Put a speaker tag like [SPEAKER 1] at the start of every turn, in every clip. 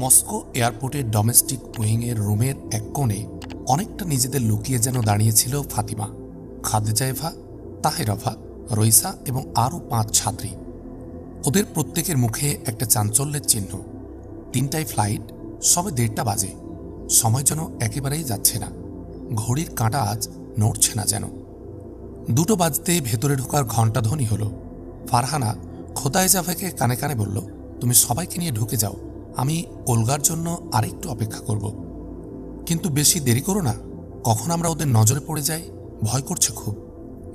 [SPEAKER 1] Moscow এয়ারপোর্টের domestic উইংয়ের রুমের এক কোণে অনেকটা নিজেদের লুকিয়ে যেন দাঁড়িয়েছিল ফাতিমা খাদেজাইভা তাহেরভা রইসা এবং আরও পাঁচ ছাত্রী। ওদের প্রত্যেকের মুখে একটা চাঞ্চল্যের চিহ্ন। তিনটায় ফ্লাইট, সবে দেড়টা বাজে। সময় যেন একেবারেই যাচ্ছে না। ঘড়ির কাঁটা আজ নড়ছে না যেন। দুটো বাজতে ভেতরে ঢোকার ঘণ্টা ধ্বনি হলো। ফারহানা খোদায় জাফাকে কানে কানে বলল, তুমি সবাইকে নিয়ে ঢুকে যাও। আমি ওলগার জন্য আরেকটু অপেক্ষা করব। কিন্তু বেশি দেরি করো না। কখন আমরা ওদের নজরে পড়ে যাই, ভয় করছে খুব।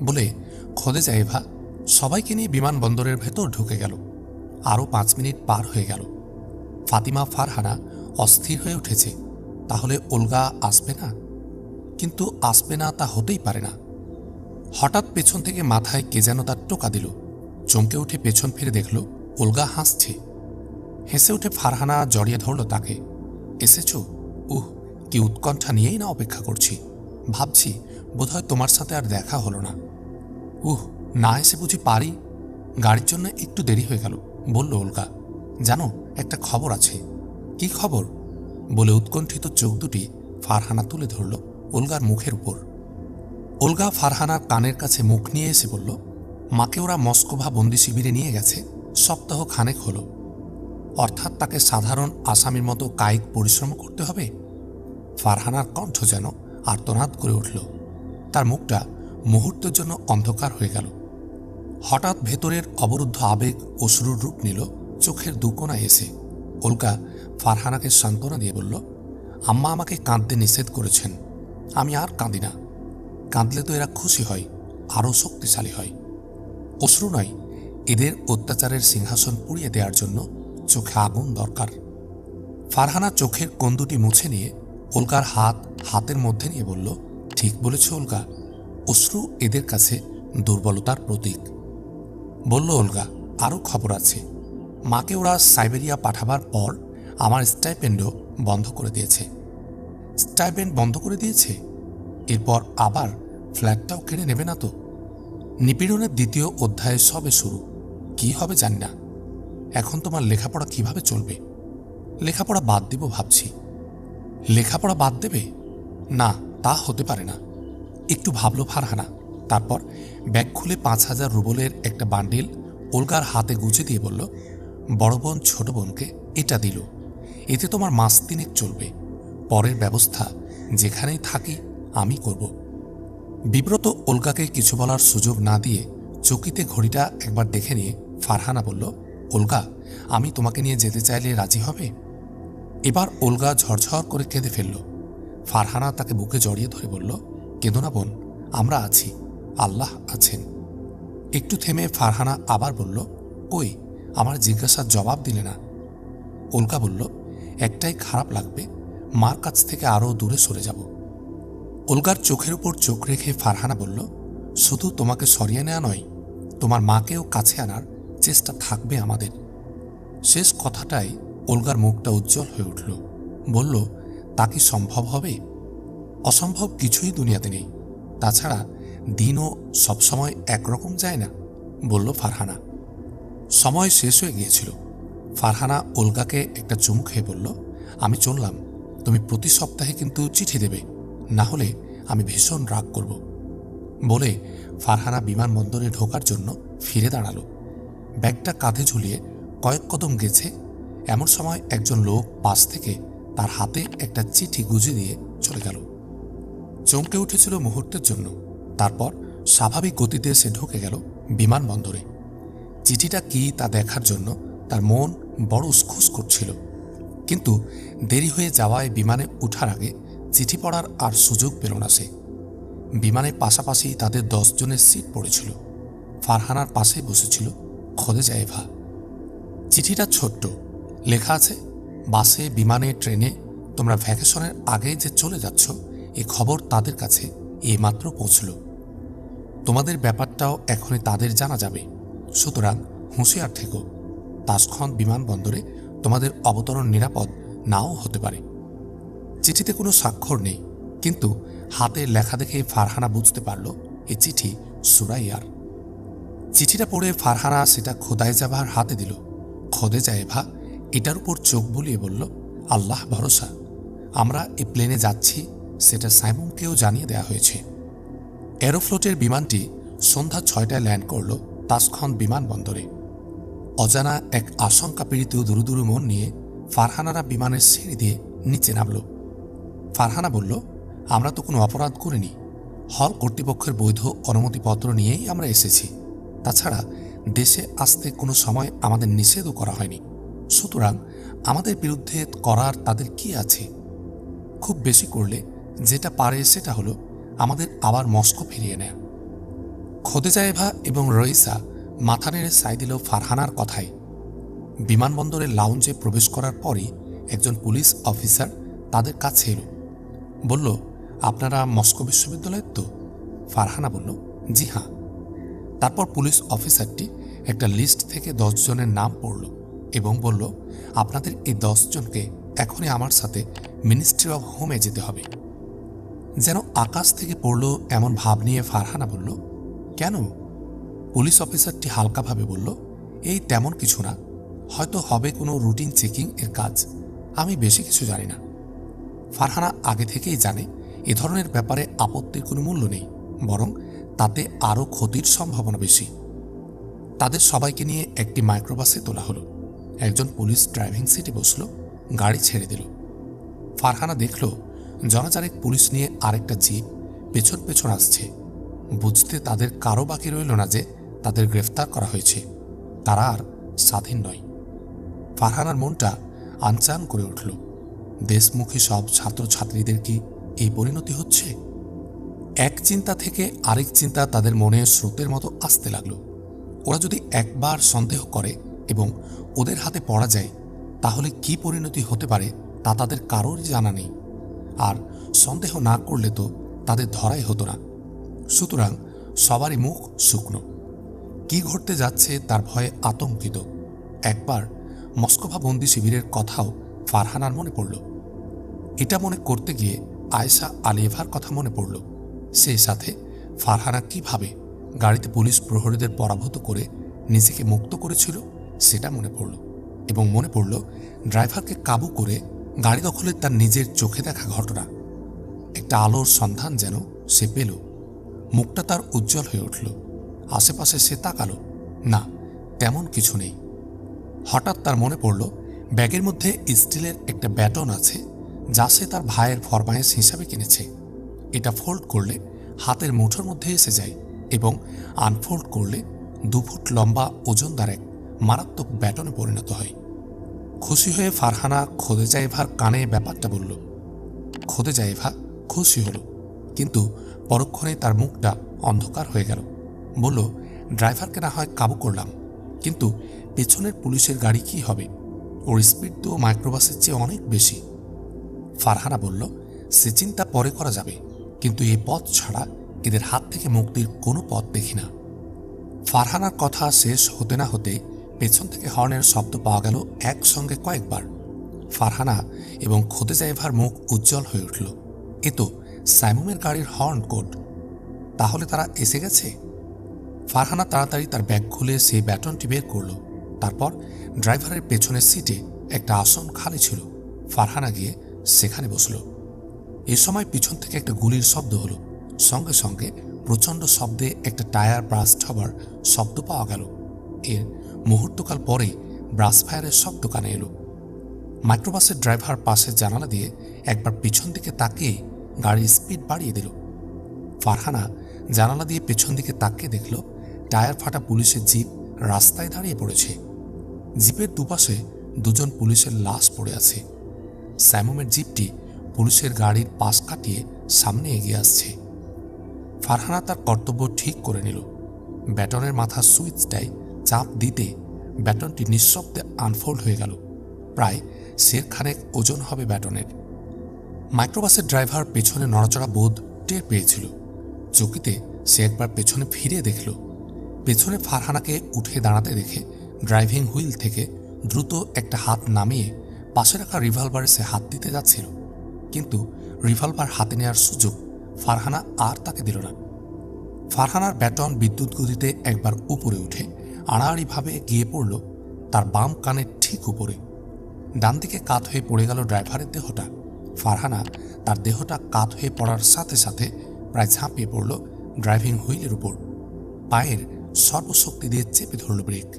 [SPEAKER 1] বলে, খোদে জাইভা সবাইকে নিয়ে বিমানবন্দরের ভেতর ঢুকে গেল। আরও পাঁচ মিনিট পার হয়ে গেল। ফাতিমা ফারহানা অস্থির হয়ে উঠেছে। তাহলে ওলগা আসবে না? কিন্তু আসবে না তা হতেই পারে না। হঠাৎ পেছন থেকে মাথায় কে যেন তার টোকা দিল। চমকে উঠে পেছন ফিরে দেখল, ওলগা হাসছে। হেসে উঠে ফারহানা জড়িয়ে ধরল তাকে। এসেছ? উহ, কি উৎকণ্ঠা নিয়েই না অপেক্ষা করছি। ভাবছি বোধহয় তোমার সাথে আর দেখা হলো না। উহ, না এসে বুঝি পারি? গাড়ির জন্য একটু দেরি হয়ে গেল, বলল ওলগা জানো, একটা খবর আছে। কি খবর? বলে উৎকণ্ঠিত চোখ দুটি ফারহানা তুলে ধরল ওলগার মুখের উপর। ওলগা ফারহানার কানের কাছে মুখ নিয়ে এসে বলল, মাকে ওরা মস্কোভা বন্দি শিবিরে নিয়ে গেছে। সপ্তাহ খানেক হলো। অর্থাৎ তাকে সাধারণ আসামির মতো কায়িক পরিশ্রম করতে হবে? ফারহানার কণ্ঠ যেন আর্তনাদ করে উঠল। তার মুখটা মুহূর্তের জন্য অন্ধকার হয়ে গেল। হঠাৎ ভেতরের অবরুদ্ধ আবেগ অশ্রুর রূপ নিল চোখের দুকোনা এসে। ওলকা ফারহানাকে সান্ত্বনা দিয়ে বলল, আম্মা আমাকে কাঁদতে নিষেধ করেছেন। আমি আর কাঁদি না। কাঁদলে তো এরা খুশি হয়, আরও শক্তিশালী হয়। অশ্রু নয়, এদের অত্যাচারের সিংহাসন পুড়িয়ে দেওয়ার জন্য চোখে আগুন দরকার। ফারহানা চোখের কোন দুটি মুছে নিয়ে ওলকার হাত হাতের মধ্যে নিয়ে বলল, ঠিক বলেছ ওলকা অশ্রু এদের কাছে দুর্বলতার প্রতীক। বলল ওলগা আরও খবর আছে। মাকে ওরা সাইবেরিয়া পাঠাবার পর আমার স্টাইপেন্ডও বন্ধ করে দিয়েছে। স্টাইপেন্ড বন্ধ করে দিয়েছে? এরপর আবার ফ্ল্যাটটাও কেড়ে নেবে না তো? নিপীড়নের দ্বিতীয় অধ্যায় সবে শুরু। কি হবে জানি না। এখন তোমার লেখাপড়া কীভাবে চলবে? লেখাপড়া বাদ দেব ভাবছি। লেখাপড়া বাদ দেবে? না, তা হতে পারে না। একটু ভাবলো ফারহানা। তারপর ব্যাগ খুলে পাঁচ হাজার রুবলের একটা বান্ডিল ওলগার হাতে গুছে দিয়ে বলল, বড় বোন, ছোট বোনকে এটা দিল। এতে তোমার মাস তিনেক চলবে। পরের ব্যবস্থা যেখানেই থাকি আমি করব। বিব্রত ওলগাকে কিছু বলার সুযোগ না দিয়ে চকিতে ঘড়িটা একবার দেখে নিয়ে ফারহানা বলল ওলগা, আমি তোমাকে নিয়ে যেতে চাইলে রাজি হবে? এবার ওলগা ঝরঝর করে কেঁদে ফেলল। ফারহানা তাকে বুকে জড়িয়ে ধরে বলল, কেঁদো না বোন, আমরা আছি, আল্লাহ আছেন। একটু থেমে ফারহানা আবার বলল কই আমার জিজ্ঞাসার জবাব দিলে না? ওলকা বলল, একটাই খারাপ লাগবে, মার কাছ থেকে আরও দূরে সরে যাব। ওলগার চোখের উপর চোখ রেখে ফারহানা বলল, শুধু তোমাকে সরিয়ে নেওয়া নয়, তোমার মাকেও কাছে আনার চেষ্টা থাকবে আমাদের। শেষ কথাটাই ওলগার মুখটা উজ্জ্বল হয়ে উঠল। বলল, তা কি সম্ভব হবে? অসম্ভব কিছুই দুনিয়াতে নেই। তাছাড়া দিনও সবসময় একরকম যায় না, বলল ফারহানা। সময় শেষ হয়ে গিয়েছিল। ফারহানা ওলগাকে একটা চুমু খেয়ে বলল, আমি চললাম। তুমি প্রতি সপ্তাহে কিন্তু চিঠি দেবে। না হলে আমি ভীষণ রাগ করব। বলে ফারহানা বিমানবন্দরে ঢোকার জন্য ফিরে দাঁড়াল। ব্যাগটা কাঁধে ঝুলিয়ে কয়েক কদম গেছে, এমন সময় একজন লোক পাশ থেকে তার হাতে একটা চিঠি গুজে দিয়ে চলে গেল। চমকে উঠেছিল মুহূর্তের জন্য। তারপর স্বাভাবিক গতিতে সে ঢুকে গেল বিমানবন্দরে। চিঠিটা কি তা দেখার জন্য তার মন বড় উসখুস করছিল। কিন্তু দেরি হয়ে যাওয়ায় বিমানে ওঠার আগে চিঠি পড়ার আর সুযোগ পেল না সে। বিমানের পাশাপাশি তাদের দশজনের সিট পড়েছিল। ফারহানার পাশে বসেছিল খোদে জায়েভা চিঠিটা ছোট্ট। লেখা আছে, বাসে, বিমানে, ট্রেনে, তোমরা ভ্যাকেশনের আগে যে চলে যাচ্ছ, এ খবর তাদের কাছে এইমাত্র পৌঁছল। তোমাদের ব্যাপারটাও এখনই তাদের জানা যাবে। সুতরাং হুঁশিয়ার থেকো। তাসখন্দ বিমানবন্দরে তোমাদের অবতরণ নিরাপদ নাও হতে পারে। চিঠিতে কোনো স্বাক্ষর নেই, কিন্তু হাতের লেখা দেখে ফারহানা বুঝতে পারল, এ চিঠি সুরাইয়ার। চিঠিটা পড়ে ফারহানা সেটা খোদাই জাভার হাতে দিল। খোদে জায়েভা এটার উপর চোখ বুলিয়ে বলল, আল্লাহ ভরসা। আমরা এ প্লেনে যাচ্ছি, সেটা সাইমনকেও জানিয়ে দেওয়া হয়েছে। এরোফ্লোটের বিমানটি সন্ধ্যা ছয়টায় ল্যান্ড করল তাসখন বিমানবন্দরে অজানা এক আশঙ্কা পীড়িত দুরুদুরু মন নিয়ে ফারহানারা বিমানের সিঁড়ি দিয়ে নিচে নামল। ফারহানা বলল, আমরা তো কোনো অপরাধ করিনি। হল কর্তৃপক্ষের বৈধ অনুমতিপত্র নিয়েই আমরা এসেছি। তাছাড়া দেশে আসতে কোনো সময় আমাদের নিষেধও করা হয়নি। সুতরাং আমাদের বিরুদ্ধে করার তাদের কি আছে? খুব বেশি করলে যেটা পারে সেটা হলো আমাদের আবার মস্কো ফিরিয়ে নেয়া। খোদেজায়েভা এবং রইসা মাথা নেড়ে সাই দিল ফারহানার কথায়। বিমানবন্দরের লাউঞ্জে প্রবেশ করার পরই একজন পুলিশ অফিসার তাদের কাছে এলো। বলল, আপনারা মস্কো বিশ্ববিদ্যালয়ের তো? ফারহানা বলল, জি হ্যাঁ। তারপর পুলিশ অফিসারটি একটা লিস্ট থেকে দশ জনের নাম পড়ল এবং বলল, আপনাদের এই দশ জনকে এখনই আমার সাথে মিনিস্ট্রি অফ হোমে যেতে হবে। যেন আকাশ থেকে পড়ল এমন ভাব নিয়ে ফারহানা বলল, কেন? পুলিশ অফিসারটি হালকাভাবে বলল, এই তেমন কিছু না। হয়তো হবে কোনো রুটিন চেকিং এর কাজ। আমি বেশি কিছু জানি না। ফারহানা আগে থেকেই জানে এ ধরনের ব্যাপারে আপত্তির কোনো মূল্য নেই, বরং তাতে আরও ক্ষতির সম্ভাবনা বেশি। তাদের সবাইকে নিয়ে একটি মাইক্রোবাসে তোলা হলো। একজন পুলিশ ড্রাইভিং সিটে বসল, গাড়ি ছেড়ে দিল। ফারহানা দেখল, জনাচারেক পুলিশ নিয়ে আরেকটা জিপ পেছন পেছন আসছে। বুঝতে তাদের কারও বাকি রইল না যে তাদের গ্রেফতার করা হয়েছে। তারা আর স্বাধীন নয়। ফারহানার মনটা আনচান করে উঠল। দেশমুখী সব ছাত্রছাত্রীদের কি এই পরিণতি হচ্ছে? এক চিন্তা থেকে আরেক চিন্তা তাদের মনে স্রোতের মতো আসতে লাগল। ওরা যদি একবার সন্দেহ করে এবং ওদের হাতে পড়া যায়, তাহলে কি পরিণতি হতে পারে তা তাদের কারোর জানা নেই। আর সন্দেহ না করলে তো তাদের ধরাই হতো না। সুতরাং সবারই মুখ শুকনো। কি ঘটতে যাচ্ছে তার ভয়ে আতঙ্কিত। একবার মস্কোভা বন্দি শিবিরের কথাও ফারহানার মনে পড়ল। এটা মনে করতে গিয়ে আয়েশা আলিয়েভার কথা মনে পড়ল। সেই সাথে ফারহানা কীভাবে গাড়িতে পুলিশ প্রহরীদের পরাভূত করে নিজেকে মুক্ত করেছিল, সেটা মনে পড়ল এবং মনে পড়ল ড্রাইভারকে কাবু করে গাড়ি দখলে তার নিজের চোখে দেখা ঘটনা। একটা আলোর সন্ধান যেন সে পেল। মুখটা তার উজ্জ্বল হয়ে উঠল। আশেপাশে সে তাকালো। না, তেমন কিছু নেই। হঠাৎ তার মনে পড়ল, ব্যাগের মধ্যে স্টিলের একটা ব্যাটন আছে, যা সে তার ভাইয়ের ফরমায়েশ হিসাবে কিনেছে। এটা ফোল্ড করলে হাতের মুঠোর মধ্যে এসে যায় এবং আনফোল্ড করলে দু ফুট লম্বা ওজনদার এক মারাত্মক ব্যাটনে পরিণত হয়। খুশি হয়ে ফারহানা খোদে জাইভার কানে ব্যাপারটা বলল, খোদে জাইভা খুশি হলো। কিন্তু পরক্ষণে তার মুখটা অন্ধকার হয়ে গেল। বলল, ড্রাইভারকে না হয় কাবু করলাম, কিন্তু পেছনের পুলিশের গাড়ি কি হবে? ওর স্পিড তো মাইক্রোবাসের চেয়ে অনেক বেশি। ফারহানা বলল, সে চিন্তা পরে করা যাবে। কিন্তু এই পথ ছাড়া এদের হাত থেকে মুক্তির কোনো পথ দেখি না। ফারহানার কথা শেষ হতে না হতে পেছন থেকে হর্নের শব্দ পাওয়া গেল একসঙ্গে কয়েকবার। ফারহানা এবং খোদেজাইভার মুখ উজ্জ্বল হয়ে উঠল। এ তো সাইমুমের গাড়ির হর্ন কোড। তাহলে তারা এসে গেছে? ফারহানা তাড়াতাড়ি তার ব্যাগ খুলে সেই ব্যাটনটি বের করল। তারপর ড্রাইভারের পেছনের সিটে একটা আসন খালি ছিল। ফারহানা গিয়ে সেখানে বসল। এ সময় পিছন থেকে একটা গুলির শব্দ হলো। সঙ্গে সঙ্গে প্রচণ্ড শব্দে একটা টায়ার ব্রাস্ট হবার শব্দ পাওয়া গেল। এর মুহূর্তকাল পরে ব্রাস ফায়ারের শব্দ কানে এলো। মাইক্রোবাসের ড্রাইভার পাশে জানালা দিয়ে একবার পিছন দিকে তাকিয়ে গাড়ির স্পিড বাড়িয়ে দিল। ফারহানা জানালা দিয়ে পেছন দিকে তাকিয়ে দেখল, টায়ার ফাটা পুলিশের জিপ রাস্তায় দাঁড়িয়ে পড়েছে। জিপের দুপাশে দুজন পুলিশের লাশ পড়ে আছে। স্যামুমের জিপটি পুলিশের গাড়ির পাশ কাটিয়ে সামনে এগিয়ে আসছে। ফারহানা তার কর্তব্য ঠিক করে নিল। ব্যাটনের মাথার সুইচটায় চাপ দিতে ব্যাটনটি নিঃশব্দে আনফোল্ড হয়ে গেল। প্রায় শেরখানেক ওজন হবে ব্যাটনের। মাইক্রোবাসের ড্রাইভার পেছনে নড়াচড়া বোধ টের পেয়েছিল। চকিতে সে একবার পেছনে ফিরে দেখল। পেছনে ফারহানাকে উঠে দাঁড়াতে দেখে ড্রাইভিং হুইল থেকে দ্রুত একটা হাত নামিয়ে পাশে রাখা রিভলভারে সে হাত দিতে যাচ্ছিল। কিন্তু রিভলভার হাতে নেওয়ার সুযোগ ফারহানা আর তাকে দিল না। ফারহানার ব্যাটন বিদ্যুৎ গতিতে একবার উপরে উঠে আড়াআড়িভাবে গিয়ে পড়ল তার বাম কানের ঠিক উপরে। ডান দিকে কাত হয়ে পড়ে গেল ড্রাইভারের দেহটা। ফারহানা তার দেহটা কাত হয়ে পড়ার সাথে সাথে প্রায় ঝাঁপিয়ে পড়ল ড্রাইভিং হুইলের উপর। পায়ের সর্বশক্তি দিয়ে চেপে ধরল ব্রেক।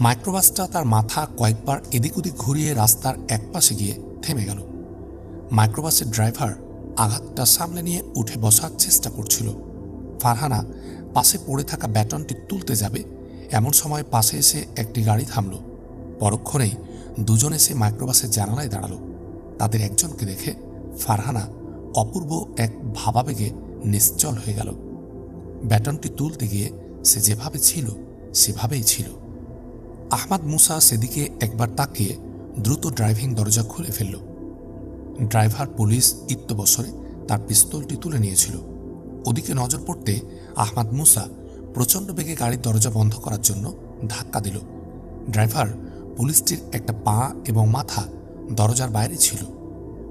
[SPEAKER 1] মাইক্রোবাসটা তার মাথা কয়েকবার এদিক ওদিক ঘুরিয়ে রাস্তার একপাশে গিয়ে থেমে গেল। মাইক্রোবাসের ড্রাইভার আঘাতটা সামলে নিয়ে উঠে বসার চেষ্টা করছিল। ফারহানা পাশে পড়ে থাকা ব্যাটনটি তুলতে যাবে, এমন সময় পাশে এসে একটি গাড়ি থামল। পরক্ষণেই দুজন এসে মাইক্রোবাসের জানালায় দাঁড়াল। তাদের একজনকে দেখে ফারহানা অপূর্ব এক ভাবাবেগে নিশ্চল হয়ে গেল। ব্যাটনটি তুলতে গিয়ে সে যেভাবে ছিল, সেভাবেই ছিল। আহমাদ মুসা সেদিকে একবার তাকিয়ে দ্রুত ড্রাইভিং দরজা খুলে ফেলল। ড্রাইভার পুলিশ ইত্যবসরে তার পিস্তলটি তুলে নিয়েছিল। ওদিকে নজর পড়তে আহমাদ মুসা প্রচণ্ড বেগে গাড়ির দরজা বন্ধ করার জন্য ধাক্কা দিল। ড্রাইভার পুলিশটির একটা পা এবং মাথা দরজার বাইরে ছিল।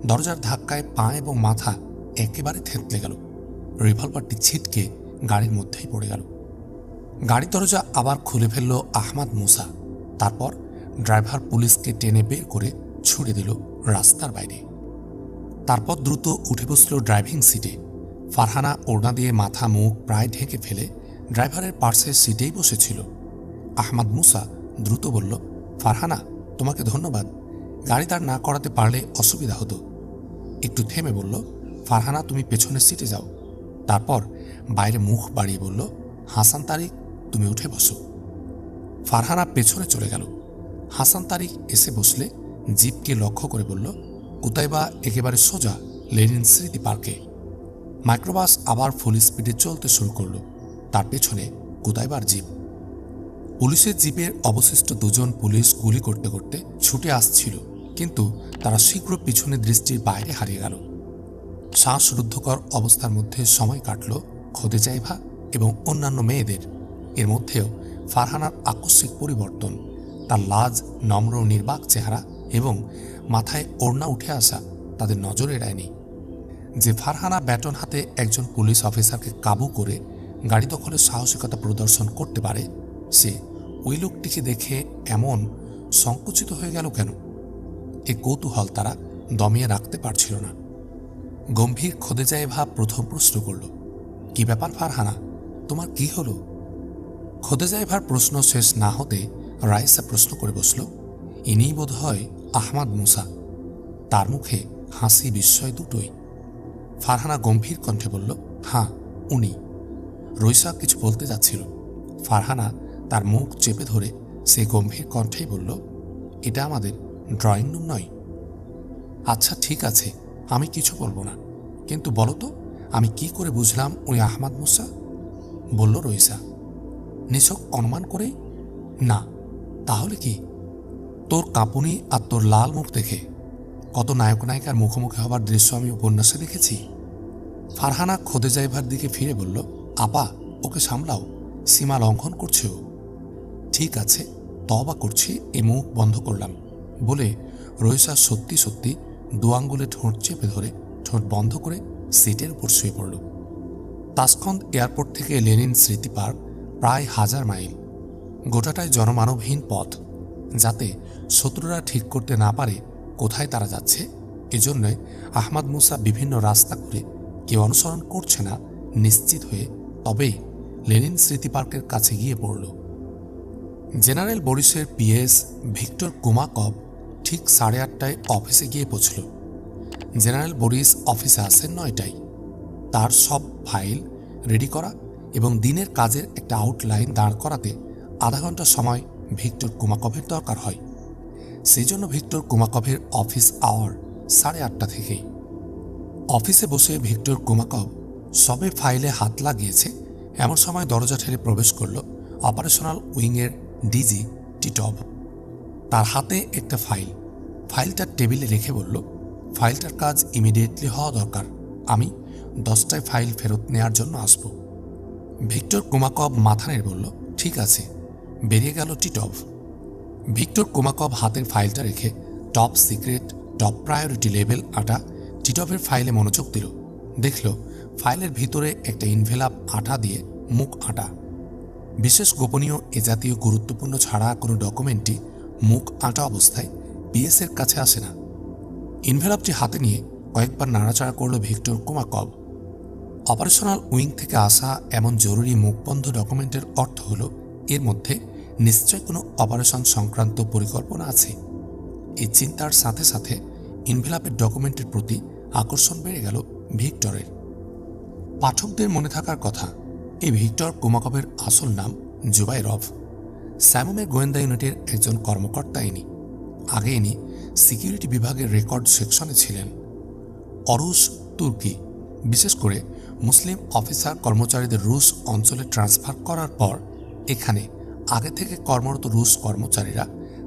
[SPEAKER 1] দরজার ধাক্কায় পা এবং মাথা একেবারে থেতলে গেল। রিভলভারটি ছিটকে গাড়ির মধ্যেই পড়ে গেল। গাড়ি দরজা আবার খুলে ফেলল আহমাদ মুসা। তারপর ড্রাইভার পুলিশকে টেনে বের করে ছুড়ে দিল রাস্তার বাইরে। তারপর দ্রুত উঠে বসল ড্রাইভিং সিটে। ফারহানা ওড়না দিয়ে মাথা মুখ প্রায় ঢেকে ফেলে ড্রাইভারের পার্শ্বের সিটেই বসেছিল। আহমাদ মুসা দ্রুত বলল, ফারহানা, তোমাকে ধন্যবাদ। গাড়ি দাঁড় না করাতে পারলে অসুবিধা হতো। একটু থেমে বলল, ফারহানা, তুমি পেছনের সিটে যাও। তারপর বাইরে মুখ বাড়িয়ে বলল, হাসান তারিক, তুমি উঠে বসো। ফারহানা পেছনে চলে গেল। হাসান তারিক এসে বসলে, জিপকে লক্ষ্য করে বলল কুতাইবা একেবারে সোজা লেনিন স্মৃতি পার্কে। মাইক্রোবাস আবার ফুল স্পিডে চলতে শুরু করল। তার পেছনে কুতাইবার জিপ। পুলিশের জিপের অবশিষ্ট দুজন পুলিশ গুলি করতে করতে ছুটে আসছিল, কিন্তু তারা শীঘ্র পিছনে দৃষ্টির বাইরে হারিয়ে গেল। শ্বাসরুদ্ধকর অবস্থার মধ্যে সময় কাটল খোদেজাইভা এবং অন্যান্য মেয়েদের। এর মধ্যেও ফারহানার আকস্মিক পরিবর্তন, তার লাজ, নম্র নির্বাক চেহারা এবং মাথায় ওড়না উঠে আসা তাদের নজর এড়ায়নি। যে ফারহানা ব্যাটন হাতে একজন পুলিশ অফিসারকে কাবু করে গাড়ি দখলের সাহসিকতা প্রদর্শন করতে পারে, সে ওই লোকটিকে দেখে এমন সংকুচিত হয়ে গেল কেন? এ কৌতূহল তারা দমিয়ে রাখতে পারছিল না। গম্ভীর খোদে যায় ভাব প্রথম প্রশ্ন করল, কি ব্যাপার ফারহানা? তোমার কি হলো? খোদে যায় ভার প্রশ্ন শেষ না হতে রাইসা প্রশ্ন করে বসল ইনিই বোধ হয় আহমাদ মুসা। তার মুখে হাসি বিস্ময় দুটোই। ফারহানা গম্ভীর কণ্ঠে বলল হ্যাঁ উনি। রইসা কিছু বলতে যাচ্ছিল। ফারহানা তার মুখ চেপে ধরে সে গম্ভীর কণ্ঠেই বলল, এটা আমাদের ড্রয়িং রুম নয়। আচ্ছা ঠিক আছে, আমি কিছু বলব না। কিন্তু বলো তো, আমি কি করে বুঝলাম উনি আহমাদ মুসা? বলল রইসা। নিছক অনুমান করে না, তাহলে কি? তোর কাঁপুনি আর তোর লাল মুখ দেখে। কত নায়ক নায়িকার মুখোমুখি হবার দৃশ্য আমি উপন্যাসে দেখেছি। ফারহানা খোদে যাইভার দিকে ফিরে বলল, আপা, ওকে সামলাও। সীমা লঙ্ঘন করছে ও। ঠিক আছে তবা করছি এ মুখ বন্ধ করলাম। বলে রইসা সত্যি সত্যি দু আঙ্গুলে ঠোঁট চেপে ধরে, ঠোঁট বন্ধ করে সিটের উপর শুয়ে পড়ল। তাসকন্দ এয়ারপোর্ট থেকে লেনিন স্মৃতি পার্ক, প্রায় হাজার মাইল। গোটাটায় জনমানবহীন পথ, যাতে শত্রুরা ঠিক করতে না পারে কোথায় তারা যাচ্ছে? এজন্যই আহমাদ মুসা বিভিন্ন রাস্তা করে কেউ অনুসরণ করছে না, নিশ্চিত হয়ে তবেই লেনিন স্মৃতি পার্কের কাছে গিয়ে পড়ল। জেনারেল বরিসের পিএস ভিক্টর কুমাকব ঠিক সাড়ে আটটায় অফিসে গিয়ে পৌঁছল। জেনারেল বরিস অফিসে আসেন নয়টায়। তার সব ফাইল রেডি করা এবং দিনের কাজের একটা আউটলাইন দাঁড় করাতে আধা ঘণ্টা সময় ভিক্টর কুমাকভের দরকার হয়। সেই জন্য ভিক্টর কুমাকভের অফিস আওয়ার সাড়ে আটটা থেকেই। অফিসে বসে ভিক্টর কুমাকভ সবে ফাইলে হাত লাগিয়েছে, এমন সময় দরজা ঠেলে প্রবেশ করল অপারেশনাল উইংয়ের ডিজি টিটব তার হাতে একটা ফাইল। ফাইলটা টেবিলে রেখে বলল, ফাইলটার কাজ ইমিডিয়েটলি হওয়া দরকার। আমি দশটায় ফাইল ফেরত নেওয়ার জন্য আসব। ভিক্টর কুমাকব মাথা বলল, ঠিক আছে। বেরিয়ে গেল টিটব ভিক্টর কুমাকব হাতের ফাইলটা রেখে top secret top priority level আটা টিটপের ফাইলে মনোযোগ দিল। দেখল ফাইলের ভিতরে একটা ইনভেলাপ আটা দিয়ে মুখ আটা। বিশেষ গোপনীয় এ জাতীয় গুরুত্বপূর্ণ ছাড়া কোনো ডকুমেন্টটি মুখ আটা অবস্থায় পিএসের কাছে আসে না। ইনভেলপটি হাতে নিয়ে কয়েকবার নাড়াচাড়া করল ভিক্টর কুমাকব অপারেশনাল উইং থেকে আসা এমন জরুরি মুখবন্ধ ডকুমেন্টের অর্থ হল এর মধ্যে নিশ্চয় কোনো অপারেশন সংক্রান্ত পরিকল্পনা আছে। এই চিন্তার সাথে সাথে ইনভেলাপের ডকুমেন্টের প্রতি আকর্ষণ বেড়ে গেল ভিক্টরের। পাঠকদের মনে থাকার কথা, এই ভিক্টর কুমাকবের আসল নাম জুবাই জুবাইরভ স্যামমের গোয়েন্দা ইউনিটের একজন কর্মকর্তা ইনি। আগে ইনি সিকিউরিটি বিভাগের রেকর্ড সেকশনে ছিলেন। অরুশ তুর্কি, বিশেষ করে মুসলিম অফিসার কর্মচারীদের রুশ অঞ্চলে ট্রান্সফার করার পর এখানে আগে থেকে কর্মরত রুশ কর্মচারীরা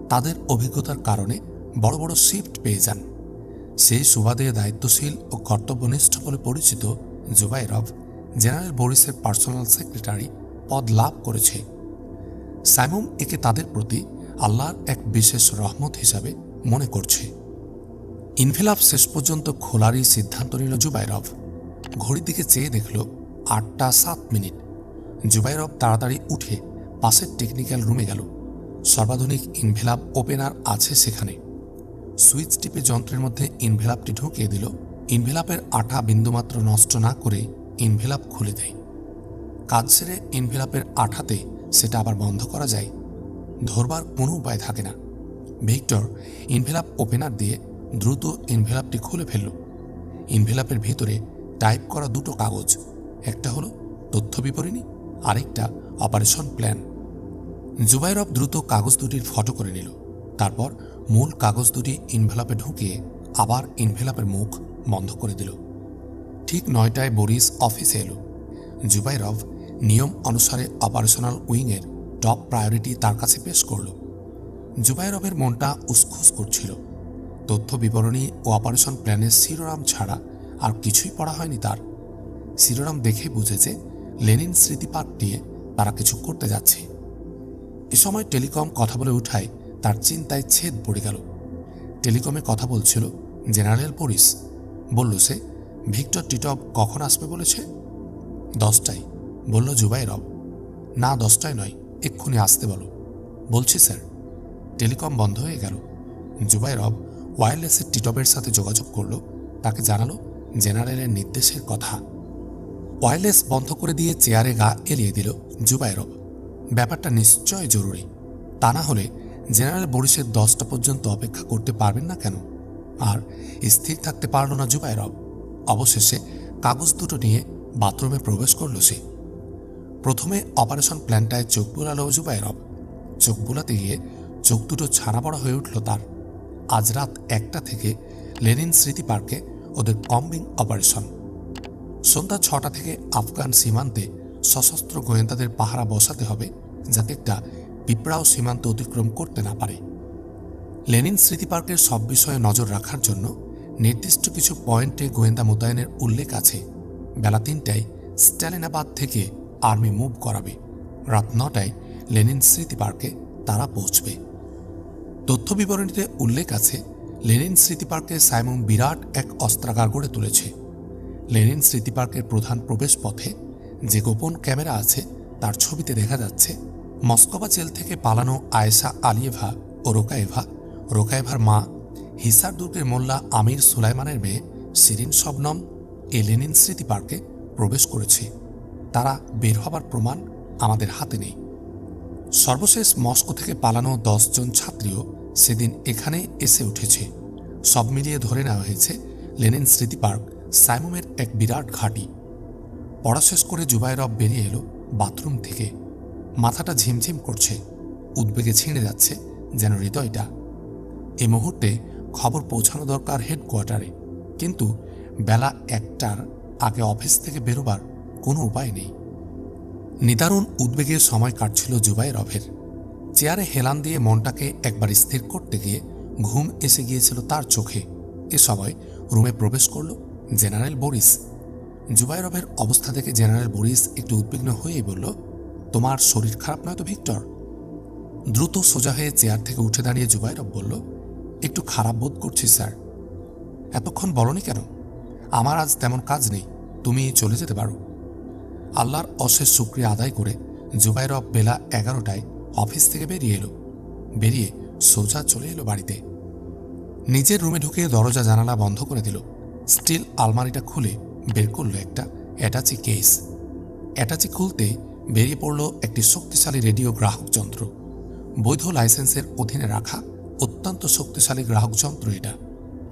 [SPEAKER 1] তাদের অভিজ্ঞতার কারণে বড় বড় শিফট পেয়ে যান। সেই সুবাদে দায়িত্বশীল ও কর্তব্যনিষ্ঠ বলে পরিচিত জুবাইরভ জেনারেল বরিসের পার্সোনাল সেক্রেটারি পদ লাভ করেছে। সাইমুম একে তাদের প্রতি আল্লাহর এক বিশেষ রহমত হিসাবে মনে করছে। ইনভেলাপ শেষ পর্যন্ত খোলারই সিদ্ধান্ত নিল জুবাইরভ। ঘড়ির দিকে চেয়ে দেখল আটটা সাত মিনিট। জুবাইরভ তাড়াতাড়ি উঠে পাশের টেকনিক্যাল রুমে গেল। সর্বাধুনিক ইনভেলাপ ওপেনার আছে সেখানে। সুইচ টিপে যন্ত্রের মধ্যে ইনভেলাপটি ঢুকিয়ে দিল। ইনভেলাপের আঠা বিন্দুমাত্র নষ্ট না করে ইনভেলাপ খুলে দেয়। কাজ সেরে ইনভেলাপের আঠাতে সেটা আবার বন্ধ করা যায়। ধরবার কোনো উপায় থাকে না। ভিক্টর ইনভেলাপ ওপেনার দিয়ে দ্রুত ইনভেলাপটি খুলে ফেলল। ইনভেলাপের ভেতরে টাইপ করা দুটো কাগজ। একটা হলো তথ্য বিবরণী, আরেকটা অপারেশন প্ল্যান জুবাইরব দ্রুত কাগজ দুটির ফটো করে নিল। তারপর মূল কাগজ দুটি ইনভেলাপে ঢুকিয়ে আবার ইনভেলাপের মুখ বন্ধ করে দিল। ঠিক নয়টায় বরিস অফিসে এলো। জুবাইরভ নিয়ম অনুসারে অপারেশনাল উইংয়ের টপ প্রায়োরিটি তার কাছে পেশ করল। জুবাইরবের মনটা উসখুস করছিল। তথ্য বিবরণী ও অপারেশন প্ল্যানের শিরোনাম ছাড়া আর কিছুই পড়া হয়নি তার। শিরোনাম দেখে বুঝেছে লেনিন স্মৃতি পার্ক নিয়ে তারা কিছু করতে যাচ্ছে। এ সময় টেলিকম কথা বলে উঠায়, তার চিন্তায় ছেদ পড়ে গেল। টেলিকমে কথা বলছিল, জেনারেল পরিস। বলল সে, ভিক্টর টিটব কখন আসবে? বলেছে। দশটায়। বলল জুবাইরব না, দশটায় নয়, এক্ষুনি আসতে বলো। বলছি, স্যার। টেলিকম বন্ধ হয়ে গেল। জুবাইরব ওয়্যারলেসের টিটবের সাথে যোগাযোগ করল, তাকে জানালো, জেনারেলের নির্দেশের কথা। ওয়্যারলেস বন্ধ করে দিয়ে চেয়ারে গা এলিয়ে দিল জুবাইরব ব্যাপারটা নিশ্চয় জরুরি। তা না হলে জেনারেল বরিশের দশটা পর্যন্ত অপেক্ষা করতে পারবেন না কেন? আর স্থির থাকতে পারল না জুবাইরব। অবশেষে কাগজ দুটো নিয়ে বাথরুমে প্রবেশ করল সে। প্রথমে অপারেশন প্ল্যানটায় চোখ বুলালো জুবাইরব। চোখ বুলাতে গিয়ে চোখ দুটো ছাড়া পড়া হয়ে উঠল তার। আজ রাত একটা থেকে লেনিন স্মৃতি পার্কে ওদের কম্বিং অপারেশন। সন্ধ্যা ছটা থেকে আফগান সীমান্তে সশস্ত্র গোয়েন্দাদের পাহারা বসাতে হবে যাতে একটা পিঁপড়াও সীমান্ত অতিক্রম করতে না পারে। লেনিন স্মৃতি পার্কের সব বিষয়ে নজর রাখার জন্য নির্দিষ্ট কিছু পয়েন্টে গোয়েন্দা মোতায়েনের উল্লেখ আছে। বেলা তিনটায় স্ট্যালিনাবাদ থেকে আর্মি মুভ করাবে। রাত নটায় লেনিন স্মৃতি পার্কে তারা পৌঁছবে। তথ্য বিবরণীতে উল্লেখ আছে, লেনিন স্মৃতি পার্কে সাইমন বিরাট এক অস্ত্রাগার গড়ে তুলেছে। লেনিন স্মৃতি পার্কের প্রধান প্রবেশ পথে যে গোপন ক্যামেরা আছে, তার ছবিতে দেখা যাচ্ছে মস্কোবা জেল থেকে পালানো আয়েশা আলিয়েভা ও রোকায়েভা। রোকায়েভার মা হিসার দুর্গের মোল্লা আমির সুলাইমানের মেয়ে সিরিন শবনম এ লেনিন স্মৃতি পার্কে প্রবেশ করেছে। তারা বের হবার প্রমাণ আমাদের হাতে নেই। সর্বশেষ মস্কো থেকে পালানো দশজন ছাত্রীও সেদিন এখানে এসে উঠেছে। সব মিলিয়ে ধরে নেওয়া হয়েছে লেনিন স্মৃতি পার্ক সাইমুমের এক বিরাট ঘাঁটি। পড়া শেষ করে জুবাইরব বেরিয়ে এলো বাথরুম থেকে। মাথাটা ঝিমঝিম করছে, উদ্বেগে ছিঁড়ে যাচ্ছে যেন হৃদয়টা। এ মুহূর্তে খবর পৌঁছানো দরকার হেডকোয়ার্টারে, কিন্তু বেলা একটার আগে অফিস থেকে বেরোবার কোনো উপায় নেই। নিদারুণ উদ্বেগে সময় কাটছিল জুবাই রভের চেয়ারে হেলান দিয়ে মনটাকে একবার স্থির করতে গিয়ে ঘুম এসে গিয়েছিল তার চোখে। এ সময় রুমে প্রবেশ করল জেনারেল বরিস। জুবাইরবের অবস্থা দেখে জেনারেল বরিস একটু উদ্বিগ্ন হয়েই বলল, তোমার শরীর খারাপ নয় তো, ভিক্টর? দ্রুত সোজা হয়ে চেয়ার থেকে উঠে দাঁড়িয়ে জুবাইরব বলল, একটু খারাপ বোধ করছি, স্যার। এতক্ষণ বলনি কেন? আমার আজ তেমন কাজ নেই, তুমি চলে যেতে পারো। আল্লাহর অশেষ শুক্রিয়া আদায় করে জুবাইরব বেলা এগারোটায় অফিস থেকে বেরিয়ে এলো। বেরিয়ে সোজা চলে এলো বাড়িতে। নিজের রুমে ঢুকে দরজা জানালা বন্ধ করে দিল। স্টিল আলমারিটা খুলে বের করল একটা অ্যাটাচি কেস অ্যাটাচি খুলতে বেরিয়ে পড়ল একটি শক্তিশালী রেডিও গ্রাহক যন্ত্র। বৈধ লাইসেন্সের অধীনে রাখা অত্যন্ত শক্তিশালী গ্রাহক যন্ত্র এটা।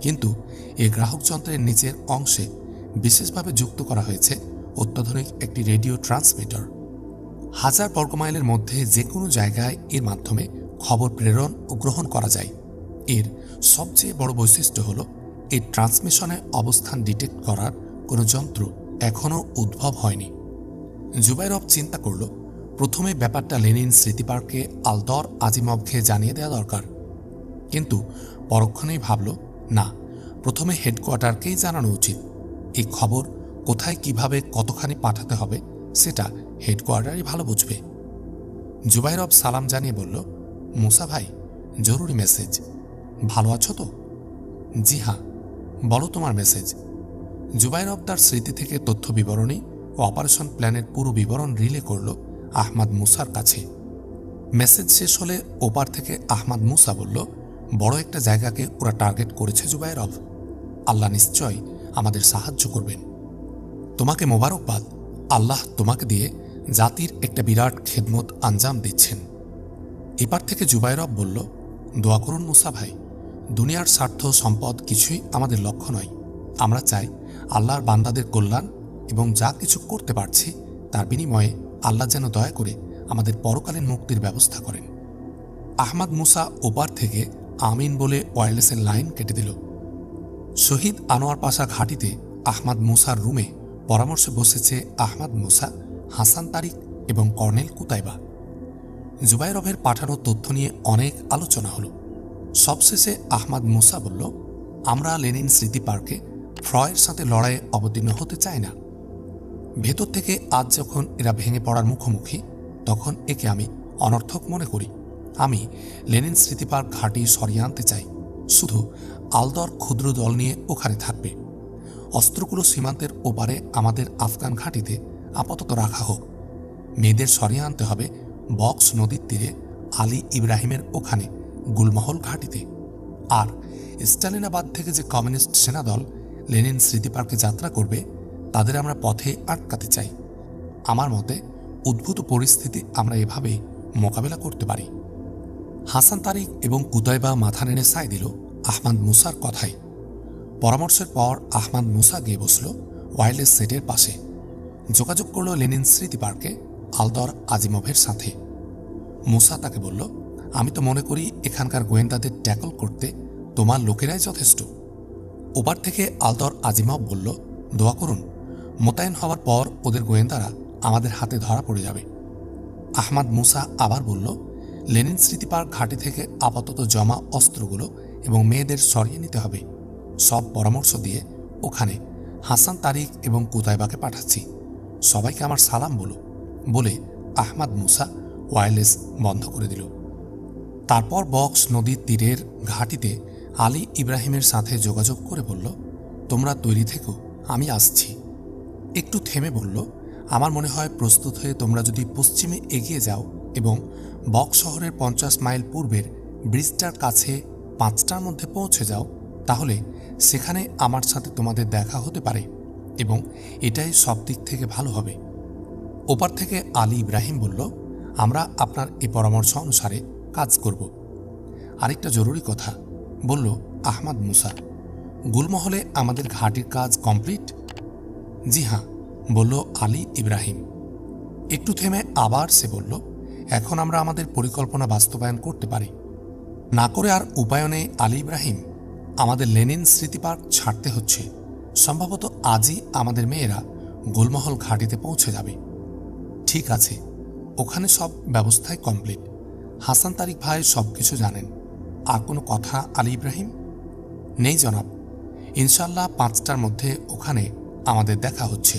[SPEAKER 1] কিন্তু এই গ্রাহক যন্ত্রের নিচের অংশে বিশেষভাবে যুক্ত করা হয়েছে অত্যাধুনিক একটি রেডিও ট্রান্সমিটার। হাজার বর্গমাইলের মধ্যে যে কোনো জায়গায় এর মাধ্যমে খবর প্রেরণ ও গ্রহণ করা যায়। এর সবচেয়ে বড় বৈশিষ্ট্য হল এই ট্রান্সমিশনে অবস্থান ডিটেক্ট করার কোনো যন্ত্র এখনও উদ্ভব হয়নি। জুবাইরব চিন্তা করল, প্রথমে ব্যাপারটা লেনিন স্মৃতি পার্কে আলদর আজিমবকে জানিয়ে দেওয়া দরকার। কিন্তু পরক্ষণেই ভাবল, না, প্রথমে হেডকোয়ার্টারকেই জানানো উচিত। এই খবর কোথায় কীভাবে কতখানি পাঠাতে হবে, সেটা হেডকোয়ার্টারই ভালো বুঝবে। জুবাইরব সালাম জানিয়ে বলল, মুসা ভাই, জরুরি মেসেজ। ভালো আছো তো? জি হ্যাঁ। বলো তোমার মেসেজ। জুবাইরব তার স্মৃতি থেকে তথ্য বিবরণী ও অপারেশন প্ল্যানের পুরো বিবরণ রিলে করল আহমাদ মুসার কাছে। মেসেজ শেষ হলে ওপার থেকে আহমাদ মুসা বলল, বড় একটা জায়গাকে ওরা টার্গেট করেছে জুবাইরব আল্লাহ নিশ্চয় আমাদের সাহায্য করবেন। তোমাকে মোবারকবাদ। আল্লাহ তোমাকে দিয়ে জাতির একটা বিরাট খেদমত আঞ্জাম দিচ্ছেন। এপার থেকে জুবাইরব বলল, দোয়া করুন মুসা ভাই। দুনিয়ার স্বার্থ, সম্পদ কিছুই আমাদের লক্ষ্য নয়। আমরা চাই আল্লাহর বান্দাদের কল্যাণ এবং যা কিছু করতে পারছি, তার বিনিময়ে আল্লাহ যেন দয়া করে আমাদের পরকালীন মুক্তির ব্যবস্থা করেন। আহমাদ মুসা ওপার থেকে আমিন বলে ওয়্যারলেসের লাইন কেটে দিল। শহীদ আনোয়ার পাশা ঘাটিতে আহমাদ মুসার রুমে পরামর্শে বসেছে আহমাদ মুসা, হাসান তারিক এবং কর্নেল কুতাইবা। জুবাইরবের পাঠানো তথ্য নিয়ে অনেক আলোচনা হলো। সবশেষে আহমাদ মুসা বলল, আমরা লেনিন স্মৃতি পার্কে ফ্রয়ের সাথে লড়াইয়ে অবতীর্ণ হতে চায় না। ভেতর থেকে আজ যখন এরা ভেঙে পড়ার মুখোমুখি, তখন একে আমি অনর্থক মনে করি। আমি লেনিন স্মৃতি পার্ক ঘাঁটি সরিয়ে আনতে চাই। শুধু আলদর ক্ষুদ্র দল নিয়ে ওখানে থাকবে। অস্ত্রগুলো সীমান্তের ওপারে আমাদের আফগান ঘাঁটিতে আপাতত রাখা হোক। মেয়েদের সরিয়ে আনতে হবে বক্স নদীর তীরে আলী ইব্রাহিমের ওখানে গুলমহল ঘাঁটিতে। আর স্টালিনাবাদ থেকে যে কমিউনিস্ট সেনাদল লেনিন স্মৃতি পার্কে যাত্রা করবে, তাদের আমরা পথে আটকাতে চাই। আমার মতে, উদ্ভূত পরিস্থিতি আমরা এভাবে মোকাবেলা করতে পারি। হাসান তারিক এবং কুদয়বা মাথা নেড়ে সায় দিল আহমাদ মুসার কথায়। পরামর্শের পর আহমাদ মুসা গিয়ে বসল ওয়াইল্ডলেস সেটের পাশে। যোগাযোগ করল লেনিন স্মৃতি পার্কে আলদর আজিমভের সাথে। মুসা তাকে বলল, আমি তো মনে করি এখানকার গোয়েন্দাদের ট্যাকল করতে তোমার লোকেরাই যথেষ্ট। ওপার থেকে আলতর আজিমভ বলল, দোয়া করুন। মোতায়েন হওয়ার পর ওদের গোয়েন্দারা আমাদের হাতে ধরা পড়ে যাবে। আহমাদ মুসা আবার বলল, লেনিন স্মৃতি পার্ক ঘাটি থেকে আপাতত জমা অস্ত্রগুলো এবং মেয়েদের সরিয়ে নিতে হবে। সব পরামর্শ দিয়ে ওখানে হাসান তারিক এবং কুতাইবাকে পাঠাচ্ছি। সবাইকে আমার সালাম বলো। বলে আহমাদ মুসা ওয়্যারলেস বন্ধ করে দিল। তারপর বক্স, নদীর তীরের ঘাটিতে আলী ইব্রাহিমের সাথে যোগাযোগ করে বলল, তোমরা তৈরি থেকো, আমি আসছি। একটু থেমে বলল, আমার মনে হয় প্রস্তুত হয়ে তোমরা যদি পশ্চিমে এগিয়ে যাও এবং বক শহরের পঞ্চাশ মাইল পূর্বের ব্রিজটার কাছে পাঁচটার মধ্যে পৌঁছে যাও, তাহলে সেখানে আমার সাথে তোমাদের দেখা হতে পারে এবং এটাই সব দিক থেকে ভালো হবে। ওপার থেকে আলী ইব্রাহিম বলল, আমরা আপনার এই পরামর্শ অনুসারে কাজ করব। আরেকটা জরুরি কথা বলল, আহমাদ মুসা, গুলমহলে আমাদের ঘাটির কাজ কমপ্লিট? জি হ্যাঁ বলল আলী ইব্রাহিম। একটু থেমে আবার সে বলল, এখন আমরা আমাদের পরিকল্পনা বাস্তবায়ন করতে পারি। না করে আর উপায়নে আলী ইব্রাহিম, আমাদের লেনিন স্মৃতি পার্ক ছাড়তে হচ্ছে। সম্ভবত আজই আমাদের মেয়েরা গোলমহল ঘাটিতে পৌঁছে যাবে। ঠিক আছে, ওখানে সব ব্যবস্থাই কমপ্লিট। হাসান তারিক ভাই সব কিছু জানেন। আর কোনো কথা আলী ইব্রাহিম? নেই জনাব। ইনশাল্লাহ পাঁচটার মধ্যে ওখানে আমাদের দেখা হচ্ছে।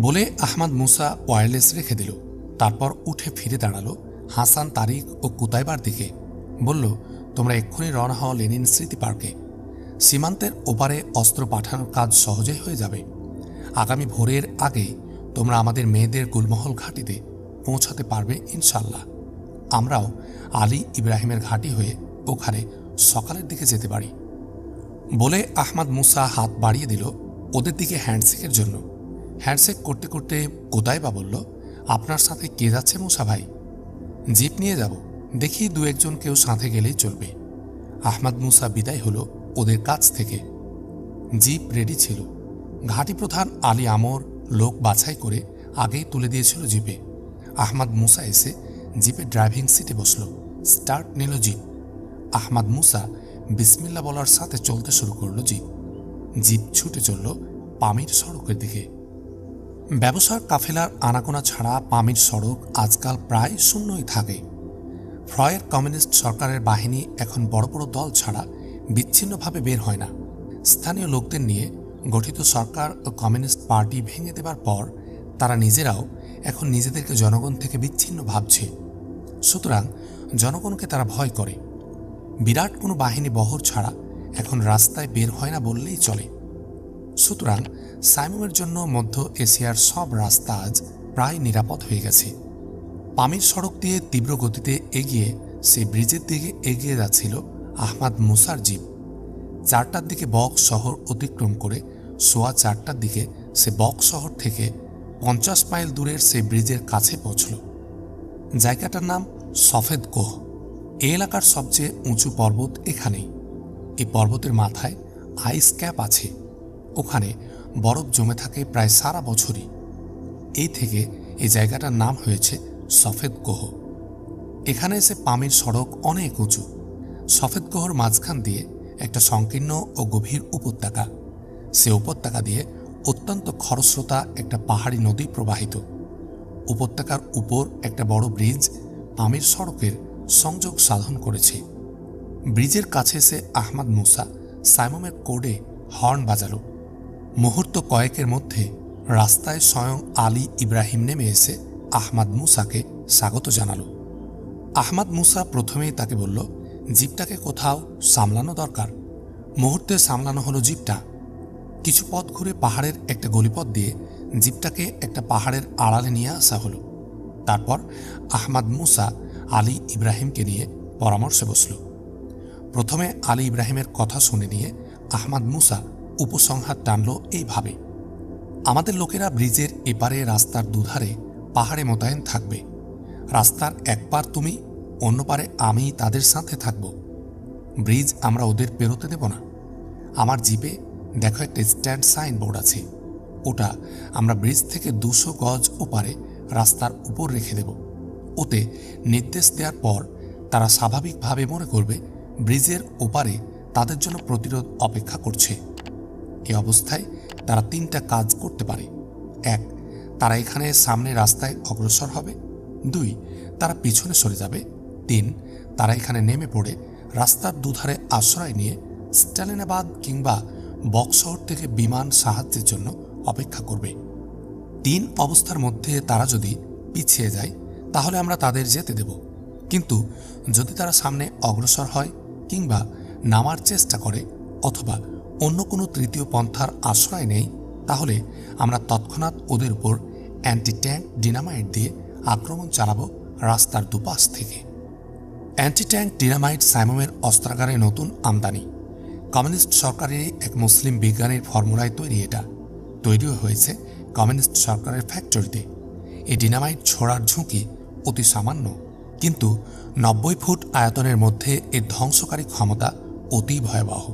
[SPEAKER 1] বলে আহমদ মুসা ওয়্যারলেস রেখে দিল। তারপর উঠে ফিরে দাঁড়াল হাসান, তারিক ও কুতাইবার দিকে। বলল, তোমরা এক্ষুনি রওনা হওয়া লেনিন স্মৃতি পার্কে। সীমান্তের ওপারে অস্ত্র পাঠানোর কাজ সহজেই হয়ে যাবে। আগামী ভোরের আগে তোমরা আমাদের মেয়েদের গুলমহল ঘাটিতে পৌঁছাতে পারবে ইনশাল্লাহ আমরাও আলী ইব্রাহিমের ঘাঁটি হয়ে ওখানে সকালের দিকে যেতে পারি। বলে আহমাদ মুসা হাত বাড়িয়ে দিল ওদের দিকে হ্যান্ডশেকের জন্য। হ্যান্ডশেক করতে করতে কোদাই বা বলল, আপনার সাথে কে যাচ্ছে মুসা ভাই? জিপ নিয়ে যাব, দেখি দু একজন কেউ সাথে গেলেই চলবে। আহমাদ মুসা বিদায় হলো ওদের কাছ থেকে। জিপ রেডি ছিল। ঘাঁটি প্রধান আলী আমর লোক বাছাই করে আগেই তুলে দিয়েছিল জিপে। আহমাদ মুসা এসে জিপে ড্রাইভিং সিটে বসল। স্টার্ট নিল জিপ। আহমাদ মুসা বিসমিল্লা বলার সাথে চলতে শুরু করল জিপ। জিপ ছুটে চলল পামির সড়কের দিকে। ব্যবসার কাফেলার আনাগোনা ছাড়া পামির সড়ক আজকাল প্রায় শূন্যই থাকে। ফ্রয়ের কমিউনিস্ট সরকারের বাহিনী এখন বড় বড় দল ছাড়া বিচ্ছিন্নভাবে বের হয় না। স্থানীয় লোকদের নিয়ে গঠিত সরকার ও কমিউনিস্ট পার্টি ভেঙে দেবার পর তারা নিজেরাও এখন নিজেদেরকে জনগণ থেকে বিচ্ছিন্ন ভাবছে। সুতরাং জনগণকে তারা ভয় করে। বিরাট কোনো বাহিনী বহর ছাড়া এখন রাস্তায় বের হয় না বললেই চলে। সুতরাং সাইমুমের জন্য মধ্য এশিয়ার সব রাস্তা আজ প্রায় নিরাপদ হয়ে গেছে। পামির সড়ক দিয়ে তীব্র গতিতে এগিয়ে সে ব্রিজের দিকে এগিয়ে যাচ্ছিল আহমাদ মুসার জিপ। চারটার দিকে বক শহর অতিক্রম করে সোয়া চারটার দিকে সে বক শহর থেকে পঞ্চাশ মাইল দূরের সে ব্রিজের কাছে পৌঁছল। জায়গাটার নাম সফেদ কোহ। এই এলাকার সবচেয়ে উঁচু পর্বত এখানেই। এই পর্বতের মাথায় আইস ক্যাপ আছে। ওখানে বরফ জমে থাকে প্রায় সারা বছরই। এই থেকে এই জায়গাটার নাম হয়েছে সফেদ কোহ এখানে এসে পামির সড়ক অনেক উঁচু। সফেদ কোহর মাঝখান দিয়ে একটা সংকীর্ণ ও গভীর উপত্যকা। সে উপত্যকা দিয়ে অত্যন্ত খরস্রোতা একটা পাহাড়ি নদী প্রবাহিত। উপত্যকার উপর একটা বড় ব্রিজ পামির সড়কের সংযোগ সাধন করেছে। ব্রিজের কাছে এসে আহমদ মুসা সাইমমের কোডে হর্ন বাজালো। মুহূর্ত কয়েকের মধ্যে রাস্তায় স্বয়ং আলী ইব্রাহিম নেমে এসে আহমাদ মুসাকে স্বাগত জানালো। আহমাদ মুসা প্রথমেই তাকে বলল, জিপটাকে কোথাও সামলানো দরকার। মুহূর্তে সামলানো হলো জিপটা। কিছু পথ ঘুরে পাহাড়ের একটা গলিপথ দিয়ে জিপটাকে একটা পাহাড়ের আড়ালে নিয়ে আসা হলো। তারপর আহমাদ মুসা আলী ইব্রাহিমকে নিয়ে পরামর্শে বসল। প্রথমে আলী ইব্রাহিমের কথা শুনে নিয়ে আহমাদ মুসা উপসংহার টানল এইভাবে, আমাদের লোকেরা ব্রিজের এপারে রাস্তার দুধারে পাহাড়ে মোতায়েন থাকবে। রাস্তার এক পার তুমি, অন্য পারে আমি তাদের সাথে থাকব। ব্রিজ আমরা ওদের পেরোতে দেব না। আমার জিপে দেখো একটা স্ট্যান্ড সাইনবোর্ড আছে। ওটা আমরা ব্রিজ থেকে দুশো গজ ওপারে রাস্তার উপর রেখে দেব। ওতে নির্দেশ দেওয়ার পর তারা স্বাভাবিকভাবে মনে করবে ব্রিজের ওপারে তাদের জন্য প্রতিরোধ অপেক্ষা করছে। এ অবস্থায় তারা তিনটা কাজ করতে পারে। এক, তারা এখানে সামনে রাস্তায় অগ্রসর হবে। দুই, তারা পিছনে সরে যাবে। তিন, তারা এখানে নেমে পড়ে রাস্তার দুধারে আশ্রয় নিয়ে স্টালিনাবাদ কিংবা বক্সহর থেকে বিমান সাহায্যের জন্য অপেক্ষা করবে। তিন অবস্থার মধ্যে তারা যদি পিছিয়ে যায় তাহলে আমরা তাদের যেতে দেব। কিন্তু যদি তারা সামনে অগ্রসর হয় কিংবা নামার চেষ্টা করে অথবা অন্য কোনো তৃতীয় পন্থার আশ্রয় নেই তাহলে আমরা তৎক্ষণাৎ ওদের উপর অ্যান্টি ট্যাঙ্ক ডিনামাইট দিয়ে আক্রমণ চালাবো রাস্তার দুপাশ থেকে। অ্যান্টি ট্যাঙ্ক ডিনামাইট সাইমমের অস্ত্রাগারে নতুন আমদানি। কমিউনিস্ট সরকারেরই এক মুসলিম বিজ্ঞানীর ফর্মুলায় তৈরি এটা। তৈরিও হয়েছে কমিউনিস্ট সরকারের ফ্যাক্টরিতে। এই ডিনামাইট ছোড়ার ঝুঁকি অতি সামান্য। কিন্তু নব্বই ফুট আয়তনের মধ্যে এর ধ্বংসকারী ক্ষমতা অতি ভয়াবহ।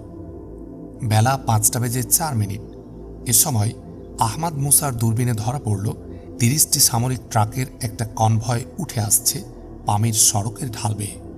[SPEAKER 1] বেলা পাঁচটা বেজে চার মিনিট। এ সময় আহমাদ মুসার দূরবীনে ধরা পড়ল, তিরিশটি সামরিক ট্রাকের একটা কনভয় উঠে আসছে পামির সড়কের ঢাল বেয়ে।